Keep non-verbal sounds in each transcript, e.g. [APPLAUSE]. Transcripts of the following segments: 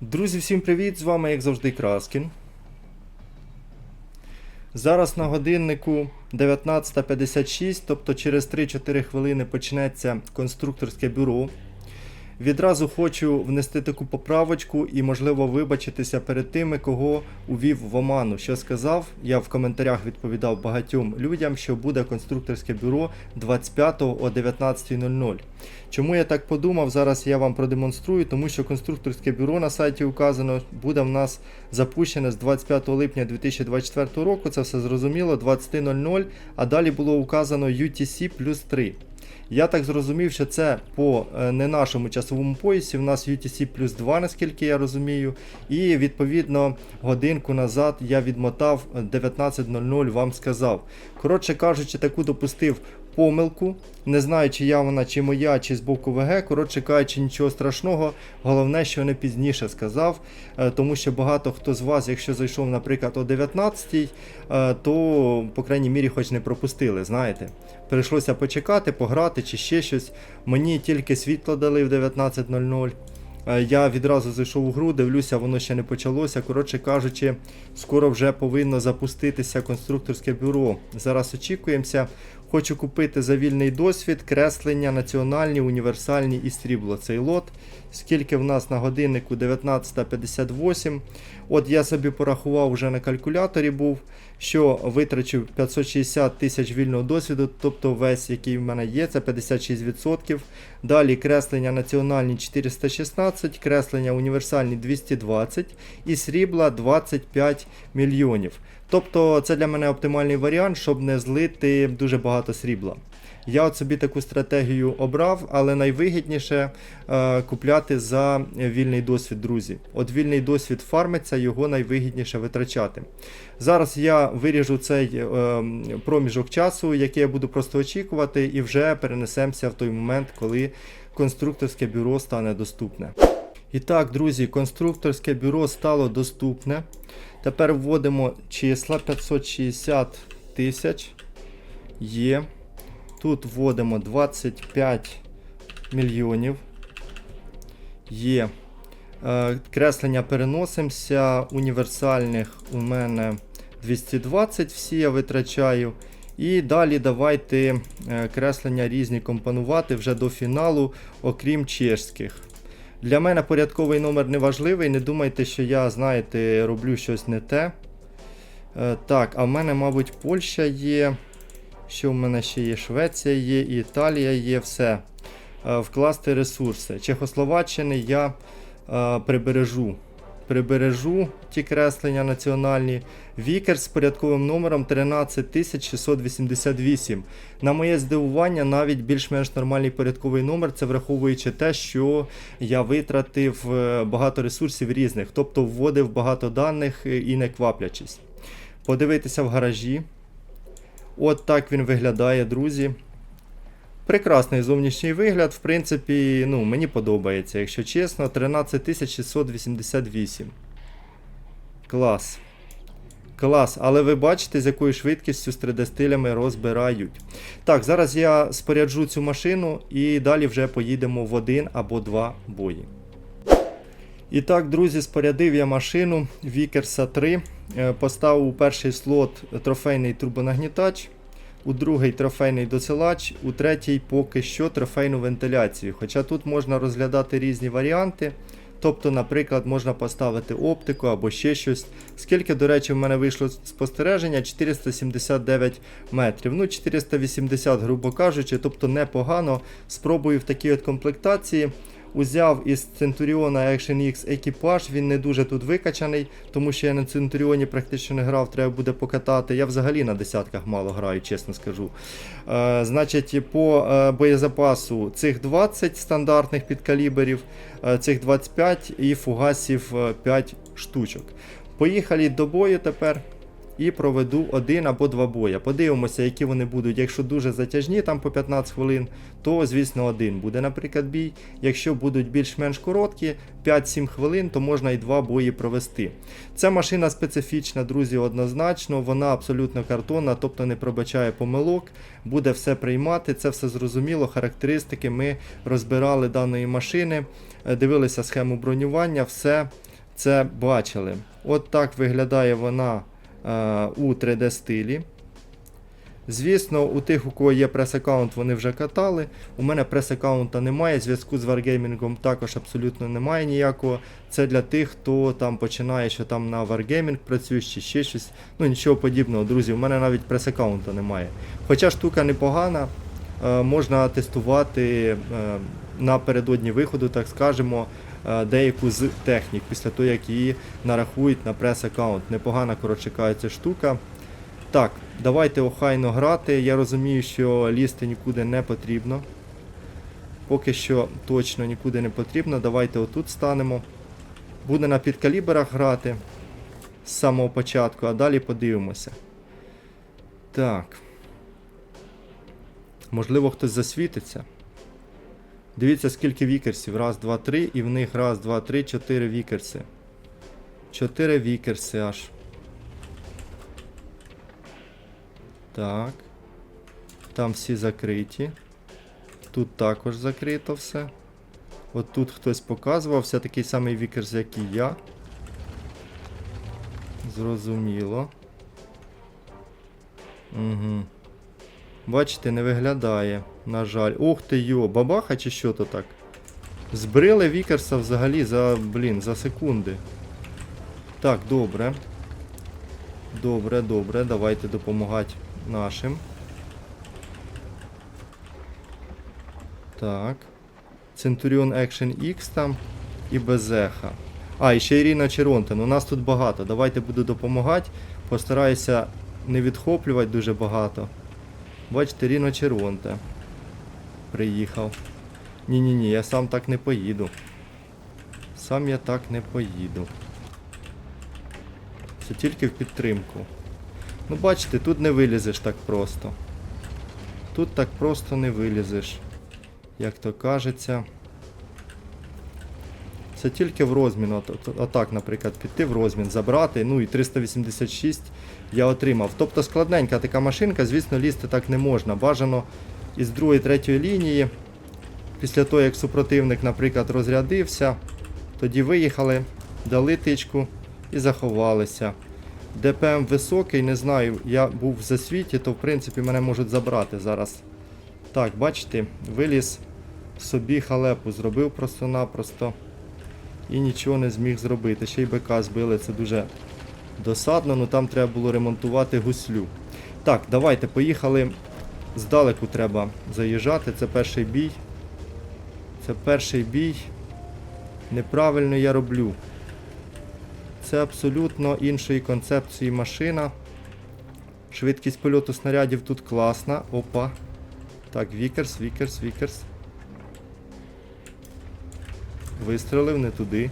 Друзі, всім привіт! З вами, як завжди, Краскін. Зараз на годиннику 19.56, тобто через 3-4 хвилини почнеться конструкторське бюро. Відразу хочу внести таку поправочку і, можливо, вибачитися перед тими, кого увів в оману. Що сказав, я в коментарях відповідав багатьом людям, що буде конструкторське бюро 25 о 19.00. Чому я так подумав, зараз я вам продемонструю, тому що конструкторське бюро на сайті указано буде в нас запущене з 25 липня 2024 року. Це все зрозуміло, 20.00, а далі було указано UTC плюс 3. Я так зрозумів, що це по е, не нашому часовому поясі. У нас UTC плюс 2, наскільки я розумію. І відповідно годинку назад я відмотав е, 19.00, вам сказав. Коротше кажучи, таку допустив помилку. Не знаю, чи я вона, чи моя, чи з боку ВГ. Коротше кажучи, нічого страшного. Головне, що не пізніше сказав. Е, Тому що багато хто з вас, якщо зайшов, наприклад, о 19 то, по крайній мірі, хоч не пропустили, знаєте. Прийшлося почекати, пограти чи ще щось. Мені тільки світло дали в 19.00. Е, Я відразу зайшов у гру, дивлюся, воно ще не почалося. Коротше кажучи, скоро вже повинно запуститися конструкторське бюро. Зараз очікуємося. Хочу купити за вільний досвід, креслення, національні, універсальні і стрібло цей лот. Скільки в нас на годиннику 19.58. От я собі порахував вже на калькуляторі був, що витрачу 560 тисяч вільного досвіду, тобто весь, який в мене є, це 56%. Далі креслення національні 416, креслення універсальні 220 і срібла 25 мільйонів. Тобто це для мене оптимальний варіант, щоб не злити дуже багато срібла. Я от собі таку стратегію обрав, але найвигідніше е, купляти за вільний досвід, друзі. От вільний досвід фармиться, його найвигідніше витрачати. Зараз я виріжу цей е, проміжок часу, який я буду просто очікувати, і вже перенесемося в той момент, коли конструкторське бюро стане доступне. І так, друзі, конструкторське бюро стало доступне. Тепер вводимо числа 560 тисяч. Є. Тут вводимо 25 мільйонів. Є. Е, Креслення переносимося. Універсальних у мене 220 всі я витрачаю. І далі давайте е, креслення різні компонувати вже до фіналу, окрім чешських. Для мене порядковий номер не важливий. Не думайте, що я, знаєте, роблю щось не те. Е, Так, а в мене, мабуть, Польща є. Що в мене ще є? Швеція є, Італія є, все. Е, Вкласти ресурси. Чехословаччини я е, прибережу. Прибережу ті креслення національні. Вікер з порядковим номером 13688. На моє здивування, навіть більш-менш нормальний порядковий номер, це враховуючи те, що я витратив е, багато ресурсів різних, тобто вводив багато даних е, і не кваплячись. Подивитися в гаражі. От так він виглядає, друзі. Прекрасний зовнішній вигляд, в принципі, ну, мені подобається, якщо чесно. 13688. Клас. Клас, але ви бачите, з якою швидкістю з 3D-стилями розбирають. Так, зараз я споряджу цю машину і далі вже поїдемо в один або два бої. І так, друзі, спорядив я машину Вікерса 3. Е, Поставив у перший слот трофейний турбонагнітач, у другий трофейний досилач, у третій поки що трофейну вентиляцію. Хоча тут можна розглядати різні варіанти. Тобто, наприклад, можна поставити оптику або ще щось. Скільки, до речі, в мене вийшло спостереження 479 метрів. Ну, 480, грубо кажучи, тобто непогано. Спробую в такій от комплектації. Узяв із Centurion Action X екіпаж, він не дуже тут викачаний, тому що я на Centurion практично не грав, треба буде покатати. Я взагалі на десятках мало граю, чесно скажу. Е, значить, по е, боєзапасу цих 20 стандартних підкаліберів, е, цих 25 і фугасів е, 5 штучок. Поїхали до бою тепер і проведу один або два бої. Подивимося, які вони будуть. Якщо дуже затяжні, там по 15 хвилин, то звісно один буде, наприклад, бій. Якщо будуть більш-менш короткі, 5-7 хвилин, то можна і два бої провести. Ця машина специфічна, друзі, однозначно. Вона абсолютно картонна, тобто не пробачає помилок, буде все приймати. Це все зрозуміло. Характеристики ми розбирали даної машини, е, дивилися схему бронювання, все. це бачили. От так виглядає вона у 3D стилі. Звісно, у тих, у кого є прес-аккаунт, вони вже катали. У мене прес-аккаунта немає, зв'язку з Wargaming також абсолютно немає ніякого. Це для тих, хто там починає, що там на Wargaming працює, чи ще щось. Ну нічого подібного, друзі. У мене навіть прес-аккаунта немає. Хоча штука непогана, е, можна тестувати е, напередодні виходу, так скажемо, е, деяку з технік, після того, як її нарахують на прес-аккаунт. Непогана, коротше кажучи, штука. Так, давайте охайно грати. Я розумію, що лізти нікуди не потрібно. Поки що точно нікуди не потрібно. Давайте отут станемо. Буде на підкаліберах грати з самого початку, а далі подивимося. Так. Можливо, хтось засвітиться. Дивіться, скільки вікерсів. Раз, два, три. І в них раз, два, три, чотири вікерси. Чотири вікерси аж. Так. Там всі закриті. Тут також закрито все. От тут хтось показував, все такий самий вікерс, як і я. Зрозуміло. Угу. Бачите, не виглядає, на жаль. Ух ти йо, бабаха чи що то так? Збрили Вікерса взагалі за, блін, за секунди. Так, добре. Добре, добре, давайте допомагати нашим. Так. Centurion Action X там і Безеха. А, і ще Ірина Черонта. Ну нас тут багато. Давайте буду допомагати. Постараюся не відхоплювати дуже багато. Бачите, Ріно Червонте. Приїхав. Ні-ні-ні, я сам так не поїду. Сам я так не поїду. Це тільки в підтримку. Ну бачите, тут не вилізеш так просто. Тут так просто не вилізеш. Як то кажеться. Це тільки в розмін. От, от, отак, наприклад, піти в розмін, забрати. Ну і 386 я отримав. Тобто складненька така машинка, звісно, лізти так не можна. Бажано із другої, третьої лінії. Після того, як супротивник, наприклад, розрядився, тоді виїхали, дали тичку і заховалися. ДПМ високий, не знаю, я був в засвіті, то в принципі мене можуть забрати зараз. Так, бачите, виліз собі халепу, зробив просто-напросто і нічого не зміг зробити. Ще й БК збили, це дуже досадно, ну там треба було ремонтувати гуслю. Так, давайте, поїхали. Здалеку треба заїжджати, це перший бій. Це перший бій. Неправильно я роблю. Це абсолютно іншої концепції машина. Швидкість польоту снарядів тут класна. Опа. Так, Вікерс, Вікерс, Вікерс. Вистрелив не туди.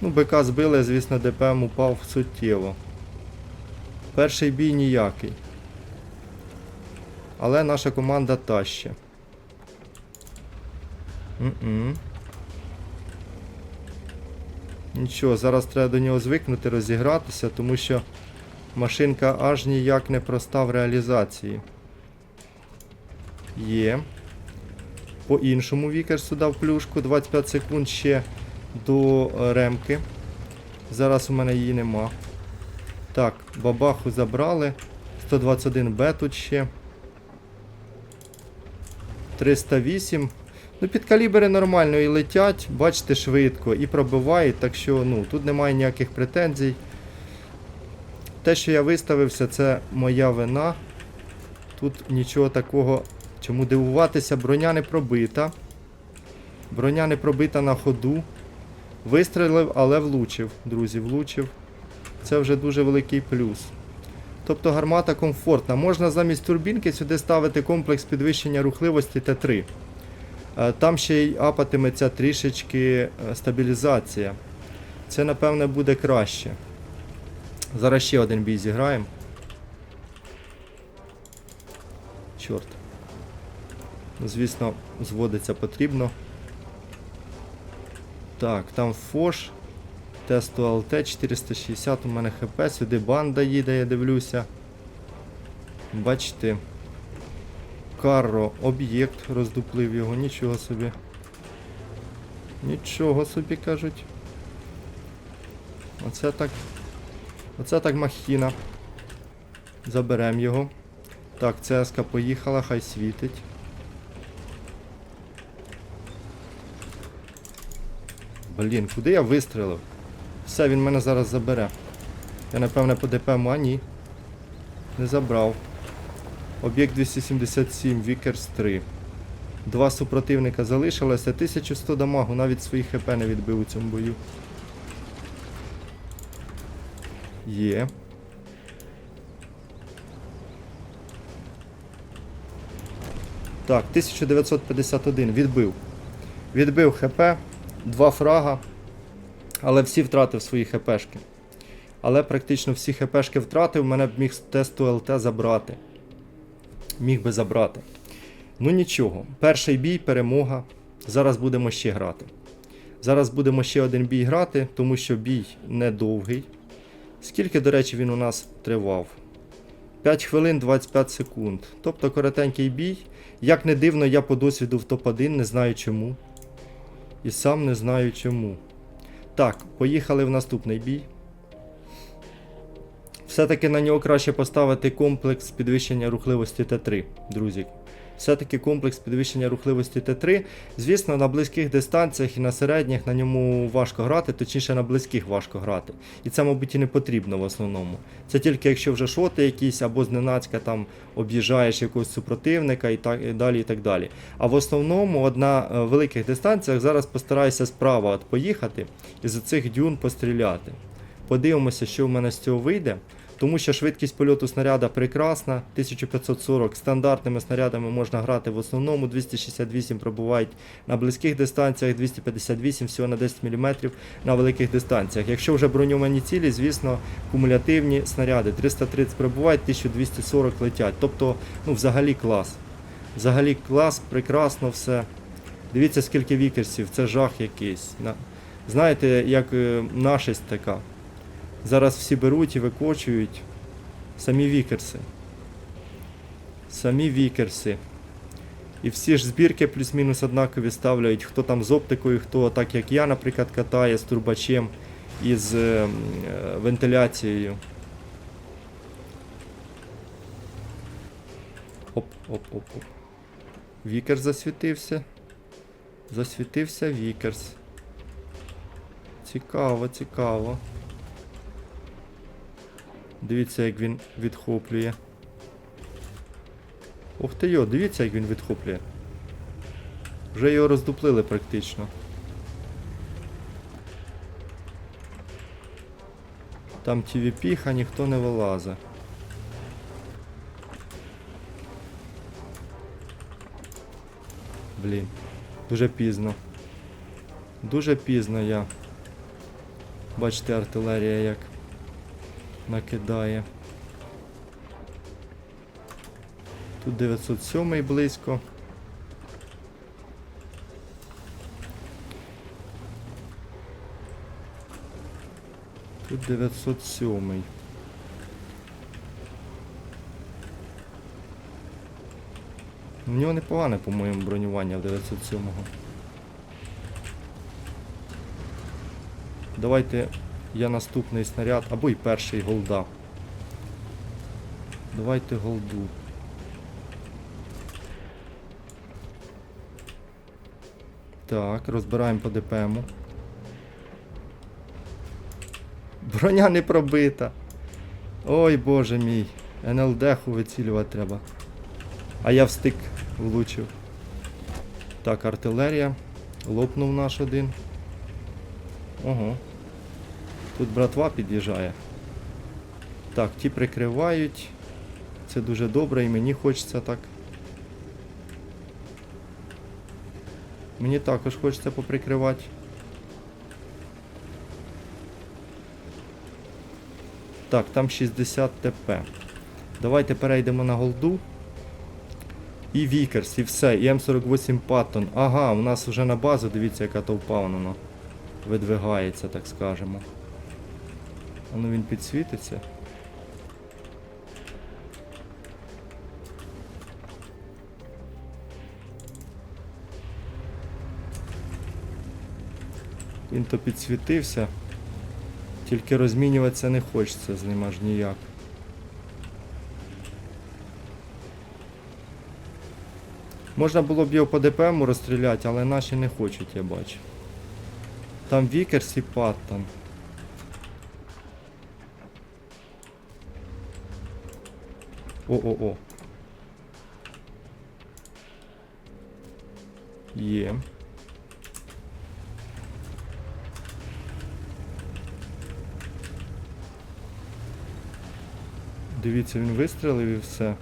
Ну, БК збили, звісно, ДПМ упав суттєво. Перший бій ніякий. Але наша команда та ще. М-м. Нічого, зараз треба до нього звикнути, розігратися, тому що машинка аж ніяк не проста в реалізації. Є. По іншому Вікерсу дав плюшку, 25 секунд ще до е, ремки. Зараз у мене її нема. Так, бабаху забрали. 121Б тут ще. 308. Ну, підкалібери нормально і летять, бачите, швидко і пробивають, так що ну, тут немає ніяких претензій. Те, що я виставився, це моя вина. Тут нічого такого, чому дивуватися, броня не пробита. Броня не пробита на ходу. Вистрелив, але влучив, друзі, влучив. Це вже дуже великий плюс. Тобто гармата комфортна. Можна замість турбінки сюди ставити комплекс підвищення рухливості Т3. Е, Там ще й апатиметься трішечки е, стабілізація. Це, напевне, буде краще. Зараз ще один бій зіграємо. Чорт. Звісно, зводиться потрібно. Так, там Фош. Тесту ЛТ 460 у мене ХП, сюди банда їде, я дивлюся. Бачите. Карро, об'єкт, роздуплив його, нічого собі. Нічого собі кажуть. Оце так. Оце так махіна. Заберемо його. Так, цеска поїхала, хай світить. Блін, куди я вистрілив? Все, він мене зараз забере. Я напевне по ДПМу, а ні. Не забрав. Об'єкт 277, Вікерс 3. Два супротивника залишилося. 1100 дамагу, навіть своїх ХП не відбив у цьому бою. Є. Так, 1951 відбив. Відбив ХП, два фрага, але всі втратив свої ХПшки. Але практично всі ХПшки втратив, мене б міг з тесту ЛТ забрати. Міг би забрати. Ну нічого, перший бій, перемога. Зараз будемо ще грати. Зараз будемо ще один бій грати, тому що бій недовгий. Скільки, до речі, він у нас тривав? 5 хвилин 25 секунд. Тобто коротенький бій. Як не дивно, я по досвіду в топ-1, не знаю чому. І сам не знаю чому. Так, поїхали в наступний бій. Все-таки на нього краще поставити комплекс підвищення рухливості Т3, друзі. Все-таки комплекс підвищення рухливості Т3. Звісно, на близьких дистанціях і на середніх на ньому важко грати, точніше на близьких важко грати. І це, мабуть, і не потрібно в основному. Це тільки якщо вже шоти якісь або зненацька там об'їжджаєш якогось супротивника і так і далі. і так далі. А в основному от на е, великих дистанціях зараз постараюся справа от поїхати і з цих дюн постріляти. Подивимося, що в мене з цього вийде. Тому що швидкість польоту снаряда прекрасна, 1540 стандартними снарядами можна грати в основному, 268 пробувають на близьких дистанціях, 258 всього на 10 мм на великих дистанціях. Якщо вже броньовані цілі, звісно, кумулятивні снаряди 330 пробувають, 1240 летять. Тобто, ну, взагалі клас. Взагалі клас, прекрасно все. Дивіться, скільки вікерсів, це жах якийсь. Знаєте, як е, нашість така. Зараз всі беруть і викочують самі вікерси. Самі вікерси. І всі ж збірки плюс-мінус однакові ставляють, хто там з оптикою, хто так як я, наприклад, катає з турбачем і з е, е, вентиляцією. Оп, оп, оп, оп. Вікерс засвітився. Засвітився Вікерс. Цікаво, цікаво. Дивіться, як він відхоплює. Ух ти йо, дивіться, як він відхоплює. Вже його роздуплили практично. Там TVP-ха ніхто не вилазить. Блін, дуже пізно. Дуже пізно я. Бачите, артилерія як накидає. Тут 907 близько. Тут 907. У нього непогане, по-моєму, бронювання в 907-го. Давайте я наступний снаряд, або й перший голда. Давайте голду. Так, розбираємо по ДПМу. Броня не пробита. Ой боже мій. НЛД-ху вицілювати треба. А я в стик влучив. Так, артилерія. Лопнув наш один. Ого. Тут братва під'їжджає. Так, ті прикривають. Це дуже добре і мені хочеться так. Мені також хочеться поприкривати. Так, там 60 ТП. Давайте перейдемо на голду. І Вікерс, і все, і М48 Паттон. Ага, у нас вже на базу, дивіться, яка товпа воно видвигається, так скажемо. Ну він підсвітиться. Він то підсвітився. Тільки розмінюватися не хочеться з ним аж ніяк. Можна було б його по ДПМу розстріляти, але наші не хочуть, я бачу. Там Вікерс і Паттон. О-о-о. Є. Дивіться, він вистрілив і все.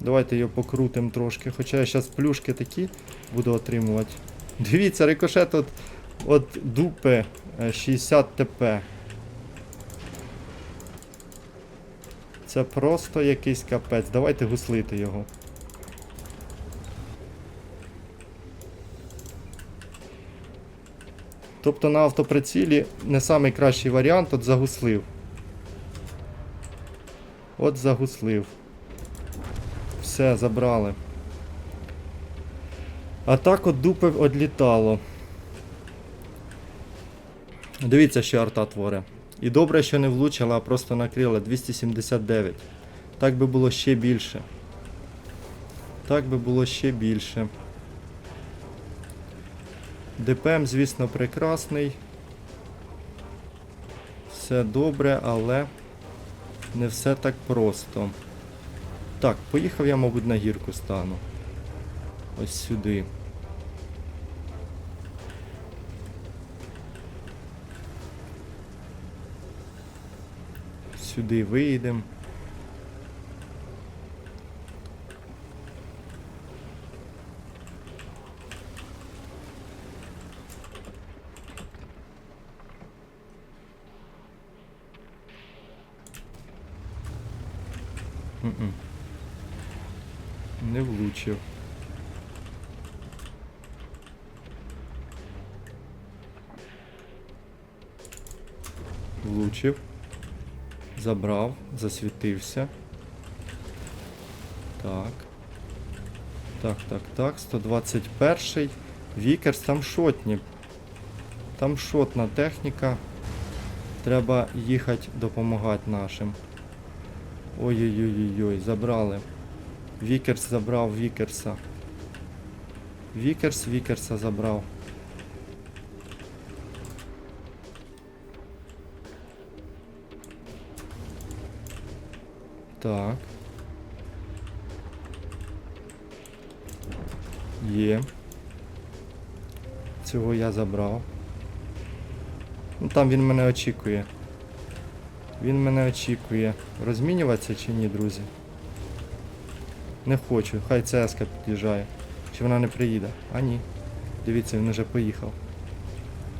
Давайте його покрутимо трошки. Хоча я зараз плюшки такі буду отримувати. Дивіться, рикошет от, от дупи е, 60 ТП. Це просто якийсь капець. Давайте гуслити його. Тобто на автоприцілі не найкращий варіант, от загуслив. От загуслив. Все, забрали. А так от дупи одлітало. Дивіться, що арта творе. І добре, що не влучила, а просто накрила 279. Так би було ще більше. Так би було ще більше. ДПМ, звісно, прекрасний. Все добре, але не все так просто. Так, поїхав я, мабуть, на гірку стану. Ось сюди. Сюди виїдемо. М-м. Не влучив. Влучив. Забрав, засвітився. Так. Так, так, так. 121. Вікерс, там шотні. Там шотна техніка. Треба їхати допомагати нашим. Ой-ой-ой-ой, забрали. Вікерс забрав Вікерса. Вікерс Вікерса забрав. Так. Є. Цього я забрав. Ну там він мене очікує. Він мене очікує. Розмінюватися чи ні, друзі? Не хочу, хай ЦСК під'їжджає. Чи вона не приїде? А ні. Дивіться, він уже поїхав.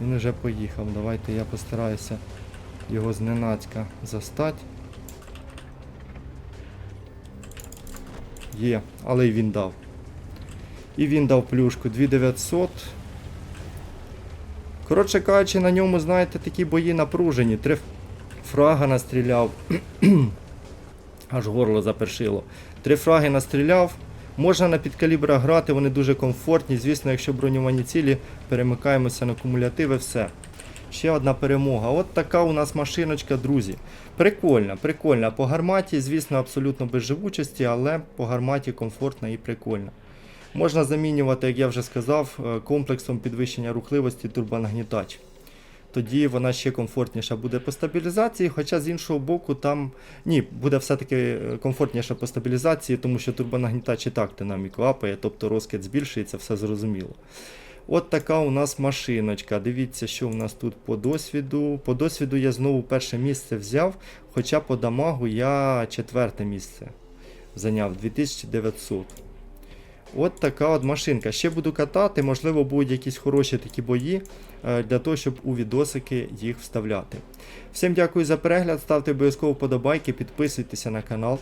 Він уже поїхав. Давайте я постараюся його зненацька застать. Є, але й він дав. І він дав плюшку 2900. Коротше кажучи, на ньому, знаєте, такі бої напружені. Три фрага настріляв. [CLEARS THROAT] Аж горло запершило. Три фраги настріляв. Можна на підкалібрах грати, вони дуже комфортні. Звісно, якщо броньовані цілі, перемикаємося на кумулятиви, все. Ще одна перемога. От така у нас машиночка, друзі. Прикольна, прикольна. По гарматі, звісно, абсолютно без живучості, але по гарматі комфортна і прикольна. Можна замінювати, як я вже сказав, е, комплексом підвищення рухливості турбонагнітач. Тоді вона ще комфортніша буде по стабілізації, хоча з іншого боку, там ні, буде все-таки е, комфортніше по стабілізації, тому що турбонагнітач і так динаміку апає, тобто розкид збільшується, все зрозуміло. От така у нас машиночка. Дивіться, що у нас тут по досвіду. По досвіду я знову перше місце взяв, хоча по дамагу я четверте місце зайняв 2900. От така от машинка. Ще буду катати, можливо, будуть якісь хороші такі бої е, для того, щоб у відосики їх вставляти. Всім дякую за перегляд, ставте обов'язково подобайки, підписуйтеся на канал.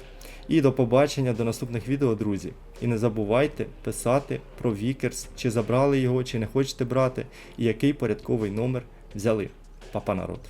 І до побачення до наступних відео, друзі. І не забувайте писати про Вікерс, чи забрали його, чи не хочете брати, і який порядковий номер взяли. Папа народ!